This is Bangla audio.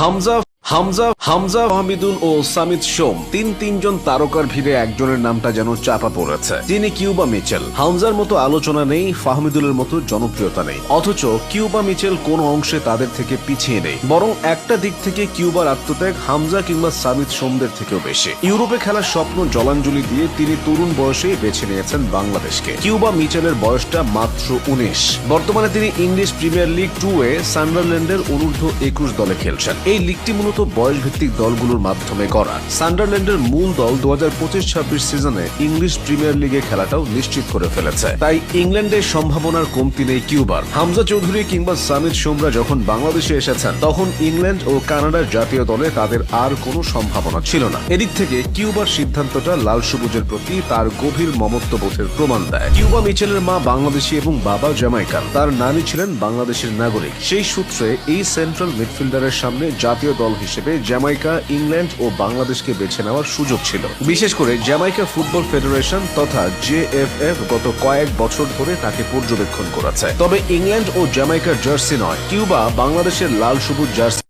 হামজা হামজা হামজা হামিদুল ও সামিদ সোম, তিন তিনজন তারকার ভিড়ে একজনের নামটা যেন চাপা পড়েছে। তিনি কিউবা মিচেল। হামজার মতো আলোচনা নেই, ফাহমিদুলের মতো জনপ্রিয়তা নেই। অথচ কিউবা মিচেল কোনো অংশে তাদের থেকে পিছিয়ে নেই, বরং একটা দিক থেকে কিউবার আত্মত্যাগ হামজা কিংবা সামিদ সোমদের থেকেও বেশি। ইউরোপে খেলার স্বপ্ন জলাঞ্জলি দিয়ে তিনি তরুণ বয়সেই বেছে নিয়েছেন বাংলাদেশকে। কিউবা মিচেলের বয়সটা মাত্র উনিশ। বর্তমানে তিনি ইংলিশ প্রিমিয়ার লিগ টু এ সান্ডারল্যান্ডের অনূর্ধ্ব একুশ দলে খেলছেন। এই লিগটি মূলত বয়সভিত্তিক দলগুলোর মাধ্যমে করা। সান্ডারল্যান্ডের মূল দল দু হাজার পঁচিশ ছাব্বিশ সিজনে ইংলিশ প্রিমিয়ার লিগে খেলাটাও নিশ্চিত করে ফেলেছে। তাই ইংল্যান্ডের সম্ভাবনার কমতি নেই কিউবার। হামজা চৌধুরী কিংবা সামিদ সোমরা যখন বাংলাদেশে এসেছেন, তখন ইংল্যান্ড ও কানাডার জাতীয় দলে তাদের আর কোনো সম্ভাবনা ছিল না। এদিক থেকে কিউবার সিদ্ধান্তটা লাল সবুজের প্রতি তার গভীর মমত্ববোধের প্রমাণ দেয়। কিউবা মিচেলের মা বাংলাদেশি এবং বাবা জামাইকান তার নানি ছিলেন বাংলাদেশের নাগরিক। সেই সূত্রে এই সেন্ট্রাল মিডফিল্ডারের সামনে জাতীয় দল হিসেবে জ্যামাইকা, ইংল্যান্ড ও বাংলাদেশকে বেছে নেওয়ার সুযোগ ছিল। বিশেষ করে জ্যামাইকা ফুটবল ফেডারেশন তথা জেএফএফ গত কয়েক বছর ধরে তাকে পর্যবেক্ষণ করেছে। তবে ইংল্যান্ড ও জ্যামাইকার জার্সি নয়, কিউবা বাংলাদেশের লাল সবুজ জার্সি